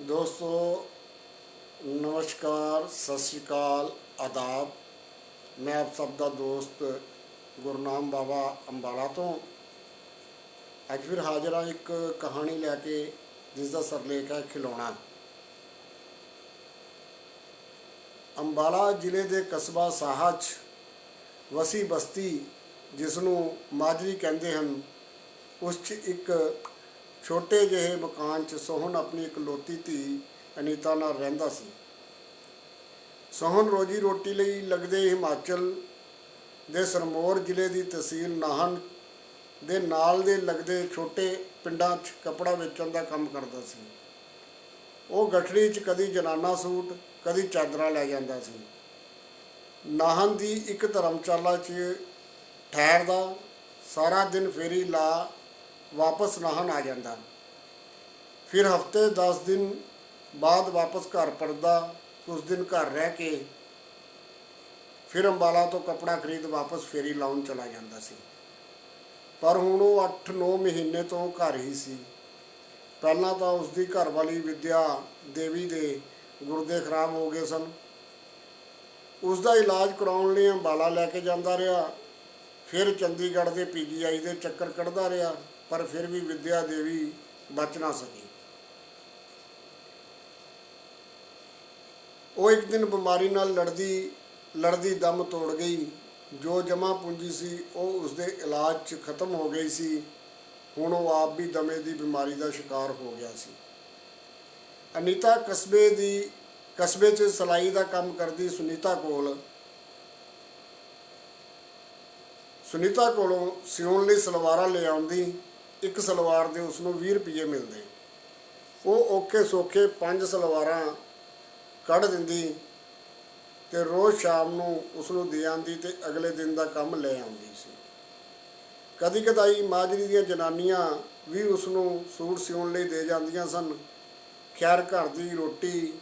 ਦੋਸਤੋ, ਨਮਸਕਾਰ, ਸਤਿ ਸ਼੍ਰੀ ਅਕਾਲ, ਆਦਾਬ। ਮੈਂ ਆਪ ਸਭ ਦਾ ਦੋਸਤ ਗੁਰਨਾਮ ਬਾਬਾ ਅੰਬਾਲਾ ਤੋਂ। ਅੱਜ ਫਿਰ ਹਾਜ਼ਰ ਹਾਂ ਇੱਕ ਕਹਾਣੀ ਲੈ ਕੇ ਜਿਸ ਦਾ ਸਰਲੇਖ ਹੈ ਖਿਲੌਣਾ। ਅੰਬਾਲਾ ਜ਼ਿਲ੍ਹੇ ਦੇ ਕਸਬਾ ਸਾਹਾ 'ਚ ਵਸੀ ਬਸਤੀ ਜਿਸ ਨੂੰ ਮਾਜਰੀ ਕਹਿੰਦੇ ਹਨ, ਉਸ 'ਚ ਇੱਕ ਛੋਟੇ ਜਿਹੇ ਮਕਾਨ 'ਚ ਸੋਹਣ ਆਪਣੀ ਇਕਲੌਤੀ ਧੀ ਅਨੀਤਾ ਨਾਲ ਰਹਿੰਦਾ ਸੀ। ਸੋਹਣ ਰੋਜੀ ਰੋਟੀ ਲਈ ਲੱਗਦੇ ਹਿਮਾਚਲ ਦੇ ਸਰਮੌਰ ਜ਼ਿਲ੍ਹੇ ਦੀ ਤਹਿਸੀਲ ਨਾਹਨ ਦੇ ਨਾਲ ਦੇ ਲੱਗਦੇ ਛੋਟੇ ਪਿੰਡਾਂ 'ਚ ਕਪੜਾ ਵੇਚਣ ਦਾ ਕੰਮ ਕਰਦਾ ਸੀ। ਉਹ ਗਠੜੀ 'ਚ ਕਦੀ ਜਨਾਨਾ ਸੂਟ, ਕਦੀ ਚਾਦਰਾਂ ਲੈ ਜਾਂਦਾ ਸੀ। ਨਾਹਨ ਦੀ ਇੱਕ ਧਰਮਸ਼ਾਲਾ 'ਚ ਠਹਿਰਦਾ, ਸਾਰਾ ਦਿਨ ਫੇਰੀ ਲਾ ਵਾਪਸ ਨਾਹਨ ਆ ਜਾਂਦਾ। ਫਿਰ ਹਫ਼ਤੇ 10 ਦਿਨ ਬਾਅਦ ਵਾਪਸ ਘਰ ਪਰਦਾ ਕੁਝ ਦਿਨ ਘਰ ਰਹਿ ਕੇ ਫਿਰ ਅੰਬਾਲਾ ਤੋਂ ਕਪੜਾ ਖਰੀਦ ਵਾਪਸ ਫੇਰੀ ਲਾਉਣ ਚਲਾ ਜਾਂਦਾ ਸੀ। ਪਰ ਹੁਣ ਉਹ 8-9 ਮਹੀਨੇ ਤੋਂ ਘਰ ਹੀ ਸੀ। ਪਹਿਲਾਂ ਤਾਂ ਉਸ ਦੀ ਘਰਵਾਲੀ ਵਿਦਿਆ ਦੇਵੀ ਦੇ ਗੁਰਦੇ ਖਰਾਬ ਹੋ ਗਏ ਸਨ। ਉਸ ਦਾ ਇਲਾਜ ਕਰਾਉਣ ਲਈ ਅੰਬਾਲਾ ਲੈ ਕੇ ਜਾਂਦਾ ਰਿਹਾ। ਫਿਰ ਚੰਡੀਗੜ੍ਹ ਦੇ ਪੀਜੀਆਈ ਦੇ ਚੱਕਰ ਕੱਢਦਾ ਰਿਹਾ। ਪਰ ਫਿਰ ਵੀ ਵਿਦਿਆ ਦੇਵੀ ਬਚ ਨਾ ਸਕੀ। ਉਹ ਇੱਕ ਦਿਨ ਬਿਮਾਰੀ ਨਾਲ ਲੜਦੀ ਲੜਦੀ ਦਮ ਤੋੜ ਗਈ। ਜੋ ਜਮਾ ਪੂੰਜੀ ਸੀ, ਉਹ ਉਸਦੇ ਇਲਾਜ 'ਚ ਖਤਮ ਹੋ ਗਈ ਸੀ। ਹੁਣ ਉਹ ਆਪ ਵੀ ਦਮੇ ਦੀ ਬਿਮਾਰੀ ਦਾ ਸ਼ਿਕਾਰ ਹੋ ਗਿਆ ਸੀ। ਅਨੀਤਾ ਕਸਬੇ ਦੀ, ਕਸਬੇ 'ਚ ਸਲਾਈ ਦਾ ਕੰਮ ਕਰਦੀ ਸੁਨੀਤਾ ਕੋਲ। ਸੁਨੀਤਾ ਕੋਲੋਂ ਸਿਉਣ ਲਈ ਸਲਵਾਰਾਂ ਲਿਆਉਂਦੀ ਇੱਕ ਸਲਵਾਰ ਦੇ ਉਸ ਨੂੰ 20 ਰੁਪਏ ਮਿਲਦੇ। ਉਹ ਔਖੇ ਸੌਖੇ ਪੰਜ ਸਲਵਾਰਾਂ ਕੱਢ ਦਿੰਦੀ ਤੇ ਰੋਜ਼ ਸ਼ਾਮ ਨੂੰ ਉਸ ਨੂੰ ਦੇ ਆਂਦੀ ਤੇ ਅਗਲੇ ਦਿਨ ਦਾ ਕੰਮ ਲੈ ਆਉਂਦੀ ਸੀ। ਕਦੀ ਕਦਾਈ ਮਾਜਰੀ ਦੀਆਂ ਜਨਾਨੀਆਂ ਵੀ ਉਸ ਨੂੰ ਸੂਟ ਸਿਉਣ ਲਈ ਦੇ ਜਾਂਦੀਆਂ ਸਨ। ਖੈਰ ਘਰ ਦੀ ਰੋਟੀ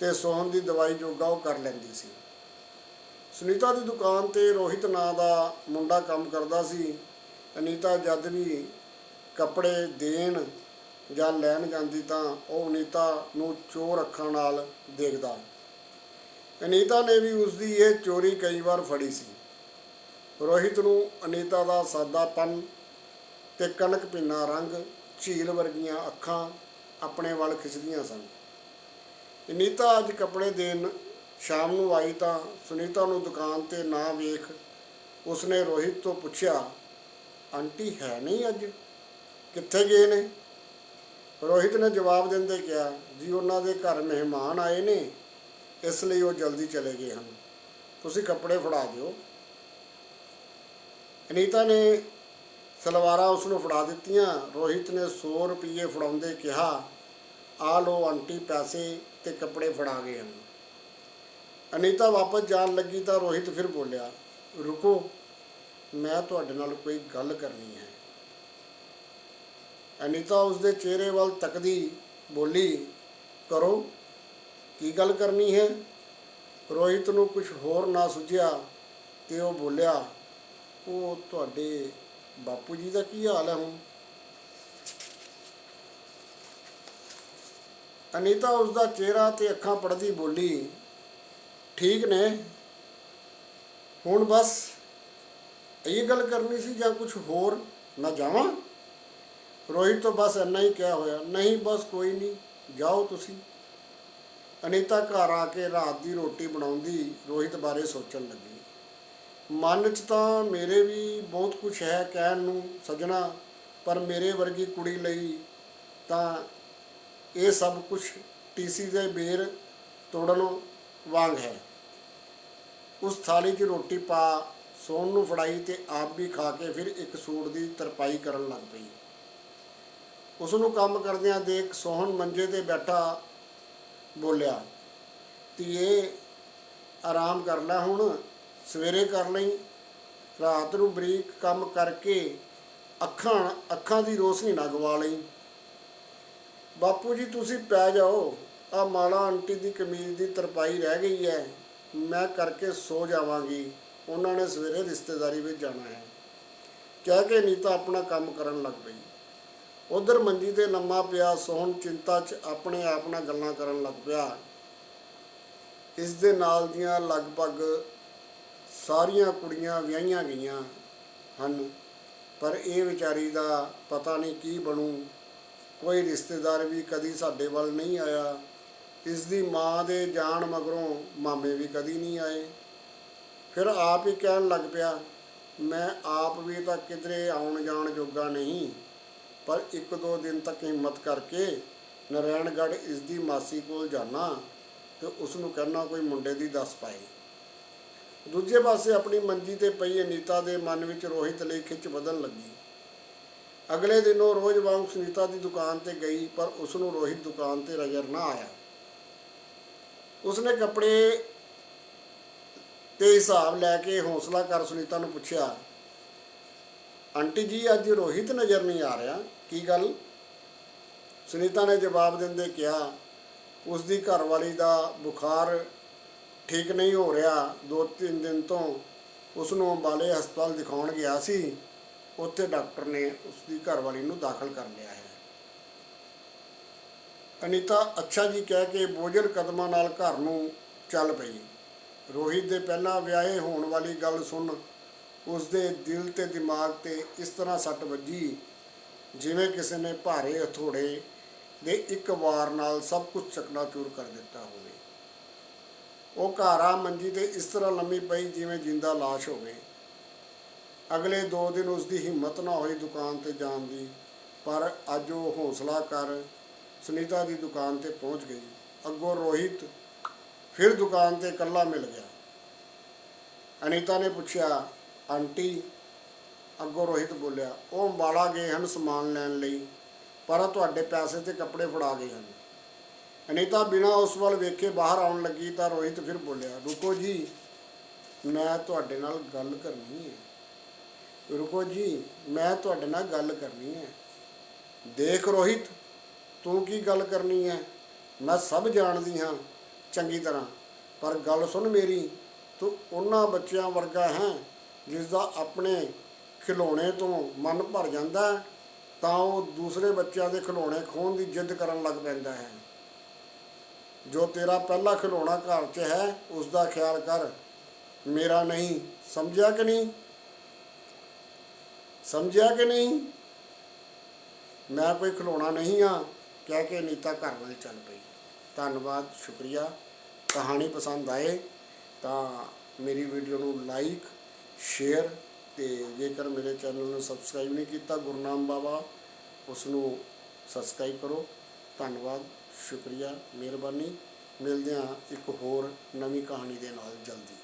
ਤੇ ਸੌਣ ਦੀ ਦਵਾਈ ਜੋਗਾ ਉਹ ਕਰ ਲੈਂਦੀ ਸੀ। ਸੁਨੀਤਾ ਦੀ ਦੁਕਾਨ ਤੇ ਰੋਹਿਤ ਨਾਂ ਦਾ ਮੁੰਡਾ ਕੰਮ ਕਰਦਾ ਸੀ। ਅਨੀਤਾ ਜਦ ਵੀ ਕੱਪੜੇ ਦੇਣ ਜਾਂ ਲੈਣ ਜਾਂਦੀ ਤਾਂ ਉਹ ਅਨੀਤਾ ਨੂੰ ਚੋਰ ਅੱਖਾਂ ਨਾਲ ਦੇਖਦਾ। ਅਨੀਤਾ ਨੇ ਵੀ ਉਸ ਦੀ ਇਹ ਚੋਰੀ ਕਈ ਵਾਰ ਫੜੀ ਸੀ। ਰੋਹਿਤ ਨੂੰ ਅਨੀਤਾ ਦਾ ਸਾਦਾਪਨ ਤੇ ਕਣਕ ਪਿੰਨਾ ਰੰਗ ਝੀਲ ਵਰਗੀਆਂ ਅੱਖਾਂ ਆਪਣੇ ਵੱਲ ਖਿੱਚਦੀਆਂ ਸਨ। ਅਨੀਤਾ ਅੱਜ ਕੱਪੜੇ ਦੇਣ ਸ਼ਾਮ ਨੂੰ ਆਈ ਤਾਂ ਸੁਨੀਤਾ ਨੂੰ ਦੁਕਾਨ ਤੇ ਨਾ ਵੇਖ ਉਸਨੇ ਰੋਹਿਤ ਤੋਂ ਪੁੱਛਿਆ, ਆਂਟੀ ਹੈ ਨਹੀਂ ਅੱਜ? ਕਿੱਥੇ ਗਏ ਨੇ? ਰੋਹਿਤ ਨੇ ਜਵਾਬ ਦਿੰਦੇ ਕਿਹਾ, ਜੀ, ਉਹਨਾਂ ਦੇ ਘਰ ਮਹਿਮਾਨ ਆਏ ਨੇ, ਇਸ ਲਈ ਉਹ ਜਲਦੀ ਚਲੇ ਗਏ ਹਨ। ਤੁਸੀਂ ਕੱਪੜੇ ਫੜਾ ਦਿਓ। ਅਨੀਤਾ ਨੇ ਸਲਵਾਰਾਂ ਉਸ ਨੂੰ ਫੜਾ ਦਿੱਤੀਆਂ। ਰੋਹਿਤ ਨੇ 100 ਰੁਪਏ ਫੜਾਉਂਦੇ ਕਿਹਾ ਆ ਲੋ ਆਂਟੀ, ਪੈਸੇ ਤੇ ਕੱਪੜੇ ਫੜਾ ਗਏ ਹਨ। ਅਨੀਤਾ ਵਾਪਸ ਜਾਣ ਲੱਗੀ ਤਾਂ ਰੋਹਿਤ ਫਿਰ ਬੋਲਿਆ, ਰੁਕੋ, ਮੈਂ ਤੁਹਾਡੇ ਨਾਲ ਕੋਈ ਗੱਲ ਕਰਨੀ ਹੈ। ਅਨੀਤਾ ਉਸਦੇ ਚਿਹਰੇ ਵੱਲ ਤੱਕਦੀ ਬੋਲੀ, ਕਰੋ, ਕੀ ਗੱਲ ਕਰਨੀ ਹੈ? ਰੋਹਿਤ ਨੂੰ ਕੁਝ ਹੋਰ ਨਾ ਸੁਝਿਆ ਤੇ ਉਹ ਬੋਲਿਆ, ਉਹ ਤੁਹਾਡੇ ਬਾਪੂ ਜੀ ਦਾ ਕੀ ਹਾਲ ਹੈ ਹੁਣ? ਅਨੀਤਾ ਉਸਦਾ ਚਿਹਰਾ ਤੇ ਅੱਖਾਂ ਪੜਦੀ ਬੋਲੀ, ਠੀਕ ਨੇ, ਹੁਣ ਬਸ ਇਹ ਗੱਲ ਕਰਨੀ ਸੀ ਜਾਂ ਕੁਝ ਹੋਰ? ਨਾ ਜਾਵਾਂ? ਰੋਹਿਤ ਤੋਂ ਬਸ ਇੰਨਾ ਹੀ ਕਿਹਾ ਹੋਇਆ, ਨਹੀਂ ਬਸ ਕੋਈ ਨਹੀਂ, ਜਾਓ ਤੁਸੀਂ। ਅਨੀਤਾ ਘਰ ਆ ਕੇ ਰਾਤ ਦੀ ਰੋਟੀ ਬਣਾਉਂਦੀ ਰੋਹਿਤ ਬਾਰੇ ਸੋਚਣ ਲੱਗੀ। ਮਨ 'ਚ ਤਾਂ ਮੇਰੇ ਵੀ ਬਹੁਤ ਕੁਝ ਹੈ ਕਹਿਣ ਨੂੰ ਸਜਣਾ, ਪਰ ਮੇਰੇ ਵਰਗੀ ਕੁੜੀ ਲਈ ਤਾਂ ਇਹ ਸਭ ਕੁਝ ਟੀਸੀ ਦੇ ਬੇਰ ਤੋੜਨ ਵਾਂਗ ਹੈ। ਉਸ ਥਾਲੀ 'ਚ ਰੋਟੀ ਪਾ ਸੋਨ ਨੂੰ ਫੜਾਈ ਤੇ ਆਪ ਵੀ ਖਾ ਕੇ ਫਿਰ ਇੱਕ ਸੂਟ ਦੀ ਤਰਪਾਈ ਕਰਨ ਲੱਗ ਪਈ। ਉਸ ਨੂੰ ਕੰਮ ਕਰਦਿਆਂ ਦੇਖ ਸੋਹਣ ਮੰਜੇ ਤੇ ਬੈਠਾ ਬੋਲਿਆ, ਧੀਏ, ਆਰਾਮ ਕਰ ਲੈ ਹੁਣ, ਸਵੇਰੇ ਕਰ ਲਈ। ਰਾਤ ਨੂੰ ਬਰੀਕ ਕੰਮ ਕਰਕੇ ਅੱਖਾਂ ਅੱਖਾਂ ਦੀ ਰੋਸ਼ਨੀ ਨਾ ਗਵਾ ਲਈ। ਬਾਪੂ ਜੀ, ਤੁਸੀਂ ਪੈ ਜਾਓ। ਆ ਮਾਲਾ ਆਂਟੀ ਦੀ ਕਮੀਜ਼ ਦੀ ਤਰਪਾਈ ਰਹਿ ਗਈ ਹੈ। ਮੈਂ ਕਰਕੇ ਸੋ ਜਾਵਾਂਗੀ। ਉਹਨਾਂ ਨੇ ਸਵੇਰੇ ਰਿਸ਼ਤੇਦਾਰੀ ਵਿੱਚ ਜਾਣਾ ਹੈ। ਕਹਿ ਕੇ ਨੀਤਾ ਆਪਣਾ ਕੰਮ ਕਰਨ ਲੱਗ ਪਈ। ਉਧਰ ਮੰਜੀ ਤੇ ਲੰਮਾ ਪਿਆ ਸੋਹਣ ਚਿੰਤਾ 'ਚ ਆਪਣੇ ਆਪ ਨਾਲ ਗੱਲਾਂ ਕਰਨ ਲੱਗ ਪਿਆ। ਇਸ ਦੇ ਨਾਲ ਦੀਆਂ ਲਗਭਗ ਸਾਰੀਆਂ ਕੁੜੀਆਂ ਵਿਆਹੀਆਂ ਗਈਆਂ ਹਨ, ਪਰ ਇਹ ਵਿਚਾਰੀ ਦਾ ਪਤਾ ਨਹੀਂ ਕੀ ਬਣੂ। ਕੋਈ ਰਿਸ਼ਤੇਦਾਰ ਵੀ ਕਦੀ ਸਾਡੇ ਵੱਲ ਨਹੀਂ ਆਇਆ। ਇਸ ਦੀ ਮਾਂ ਦੇ ਜਾਣ ਮਗਰੋਂ ਮਾਮੇ ਵੀ ਕਦੀ ਨਹੀਂ ਆਏ। ਫਿਰ ਆਪ ਹੀ ਕਹਿਣ ਲੱਗ ਪਿਆ, ਮੈਂ ਆਪ ਵੀ ਤਾਂ ਕਿਧਰੇ ਆਉਣ ਜਾਣ ਜੋਗਾ ਨਹੀਂ। ਪਰ ਇੱਕ ਦੋ ਦਿਨ ਤੱਕ ਹਿੰਮਤ ਕਰਕੇ ਨਰੈਣਗੜ੍ਹ ਇਸ ਦੀ ਮਾਸੀ ਕੋਲ ਜਾਣਾ ਤੇ ਉਸ ਨੂੰ ਕਹਿਣਾ ਕੋਈ ਮੁੰਡੇ ਦੀ ਦੱਸ ਪਾਏ। ਦੂਜੇ ਪਾਸੇ ਆਪਣੀ ਮੰਜੀ ਤੇ ਪਈ ਅਨੀਤਾ ਦੇ ਮਨ ਵਿੱਚ ਰੋਹਿਤ ਲਈ ਖਿੱਚ ਵਧਣ ਲੱਗੀ। ਅਗਲੇ ਦਿਨ ਉਹ ਰੋਜ਼ ਵਾਂਗ ਸੁਨੀਤਾ ਦੀ ਦੁਕਾਨ ਤੇ ਗਈ, ਪਰ ਉਸ ਨੂੰ ਰੋਹਿਤ ਦੁਕਾਨ ਤੇ ਨਜ਼ਰ ਨਾ ਆਇਆ। ਉਸਨੇ ਕੱਪੜੇ ਤੇ ਹਿਸਾਬ ਲੈ ਕੇ ਹੌਸਲਾ ਕਰ ਸੁਨੀਤਾ ਨੂੰ ਪੁੱਛਿਆ ਆਂਟੀ ਜੀ, ਅੱਜ ਰੋਹਿਤ ਨਜ਼ਰ ਨਹੀਂ ਆ ਰਿਹਾ। ਕੀ ਗੱਲ? ਸੁਨੀਤਾ ਨੇ ਜਵਾਬ ਦਿੰਦੇ ਕਿਹਾ ਉਸ ਦੀ ਘਰਵਾਲੀ ਦਾ ਬੁਖਾਰ ਠੀਕ ਨਹੀਂ ਹੋ ਰਿਹਾ। ਦੋ ਤਿੰਨ ਦਿਨ ਤੋਂ ਉਸ ਨੂੰ ਅੰਬਾਲੇ ਹਸਪਤਾਲ ਦਿਖਾਉਣ ਗਿਆ ਸੀ। ਉੱਥੇ ਡਾਕਟਰ ਨੇ ਉਸ ਦੀ ਘਰਵਾਲੀ ਨੂੰ ਦਾਖਲ ਕਰ ਲਿਆ ਹੈ। ਅਨੀਤਾ, ਅੱਛਾ ਜੀ, ਕਹਿ ਕੇ ਬੋਝਲ ਕਦਮਾਂ ਨਾਲ ਘਰ ਨੂੰ ਚੱਲ ਪਈ। ਰੋਹਿਤ ਦੇ ਪਹਿਲਾਂ ਵਿਆਹੇ ਹੋਣ ਵਾਲੀ ਗੱਲ ਸੁਣ ਉਸ ਦੇ ਦਿਲ ਤੇ ਦਿਮਾਗ ਤੇ ਇਸ ਤਰ੍ਹਾਂ ਸੱਟ ਵੱਜੀ, ਜਿਵੇਂ ਕਿਸੇ ਨੇ ਭਾਰੇ ਹਥੋੜੇ ਦੇ ਇੱਕ ਵਾਰ ਨਾਲ ਸਭ ਕੁਝ ਚਕਨਾਚੂਰ ਕਰ ਦਿੱਤਾ ਹੋਵੇ। ਉਹ ਘਰ ਆ ਮੰਜੀ ਤੇ ਇਸ ਤਰ੍ਹਾਂ ਲੰਮੀ ਪਈ ਜਿਵੇਂ ਜਿੰਦਾ ਲਾਸ਼ ਹੋਵੇ। ਅਗਲੇ 2 ਦਿਨ ਉਸ ਦੀ ਹਿੰਮਤ ਨਾ ਹੋਈ ਦੁਕਾਨ ਤੇ ਜਾਣ ਦੀ, ਪਰ ਅੱਜ ਉਹ ਹੌਸਲਾ ਕਰ ਸੁਨੀਤਾ ਦੀ ਦੁਕਾਨ ਤੇ ਪਹੁੰਚ ਗਈ। ਅੱਗੋਂ ਰੋਹਿਤ ਫਿਰ ਦੁਕਾਨ ਤੇ ਇਕੱਲਾ ਮਿਲ ਗਿਆ। ਅਨੀਤਾ ਨੇ ਪੁੱਛਿਆ ਆਂਟੀ ਅੱਗੋਂ ਰੋਹਿਤ ਬੋਲਿਆ, ਉਹ ਅੰਬਾਲਾ ਗਏ ਹਨ ਸਮਾਨ ਲੈਣ ਲਈ, ਪਰ ਤੁਹਾਡੇ ਪੈਸੇ ਤੇ ਕੱਪੜੇ ਫੜਾ ਗਏ ਹਨ। ਅਨੀਤਾ ਬਿਨਾਂ ਉਸ ਵੱਲ ਵੇਖੇ ਬਾਹਰ ਆਉਣ ਲੱਗੀ ਤਾਂ ਰੋਹਿਤ ਫਿਰ ਬੋਲਿਆ, ਰੁਕੋ ਜੀ, ਮੈਂ ਤੁਹਾਡੇ ਨਾਲ ਗੱਲ ਕਰਨੀ ਹੈ। ਰੁਕੋ ਜੀ, ਮੈਂ ਤੁਹਾਡੇ ਨਾਲ ਗੱਲ ਕਰਨੀ ਹੈ। ਦੇਖ ਰੋਹਿਤ, ਤੂੰ ਕੀ ਗੱਲ ਕਰਨੀ ਹੈ? ਮੈਂ ਸਭ ਜਾਣਦੀ ਹਾਂ ਚੰਗੀ ਤਰ੍ਹਾਂ, ਪਰ ਗੱਲ ਸੁਣ ਮੇਰੀ, ਤੂੰ ਉਹਨਾਂ ਬੱਚਿਆਂ ਵਰਗਾ ਹੈ। ਜਿਸ ਦਾ ਆਪਣੇ ਖਿਡੌਣੇ ਤੋਂ ਮਨ ਭਰ ਜਾਂਦਾ ਤਾਂ ਉਹ ਦੂਸਰੇ ਬੱਚਿਆਂ ਦੇ ਖਿਡੌਣੇ ਖੋਹਣ ਦੀ ਜਿੱਦ ਕਰਨ ਲੱਗ ਪੈਂਦਾ ਹੈ। ਜੋ ਤੇਰਾ ਪਹਿਲਾ ਖਿਡੌਣਾ ਘਰ 'ਚ ਹੈ ਉਸ ਦਾ ਖਿਆਲ ਕਰ, ਮੇਰਾ ਨਹੀਂ, ਸਮਝਿਆ ਕਿ ਨਹੀਂ? ਸਮਝਿਆ ਕਿ ਨਹੀਂ? ਮੈਂ ਕੋਈ ਖਿਡੌਣਾ ਨਹੀਂ ਆ, ਕਹਿ ਕੇ ਨੀਤਾ ਘਰ ਵੱਲ ਚੱਲ ਪਈ। ਧੰਨਵਾਦ, ਸ਼ੁਕਰੀਆ। ਕਹਾਣੀ ਪਸੰਦ ਆਏ ਤਾਂ ਮੇਰੀ ਵੀਡੀਓ ਨੂੰ ਲਾਈਕ ਸ਼ੇਅਰ ਤੇ ਜੇਕਰ ਮੇਰੇ ਚੈਨਲ ਨੂੰ ਸਬਸਕ੍ਰਾਈਬ ਨਹੀਂ ਕੀਤਾ ਗੁਰਨਾਮ ਬਾਬਾ ਉਸ ਨੂੰ ਸਬਸਕ੍ਰਾਈਬ ਕਰੋ। ਧੰਨਵਾਦ, ਸ਼ੁਕਰੀਆ, ਮਿਹਰਬਾਨੀ। ਮਿਲਦੇ ਹਾਂ ਇੱਕ ਹੋਰ ਨਵੀਂ ਕਹਾਣੀ ਦੇ ਨਾਲ ਜਲਦੀ।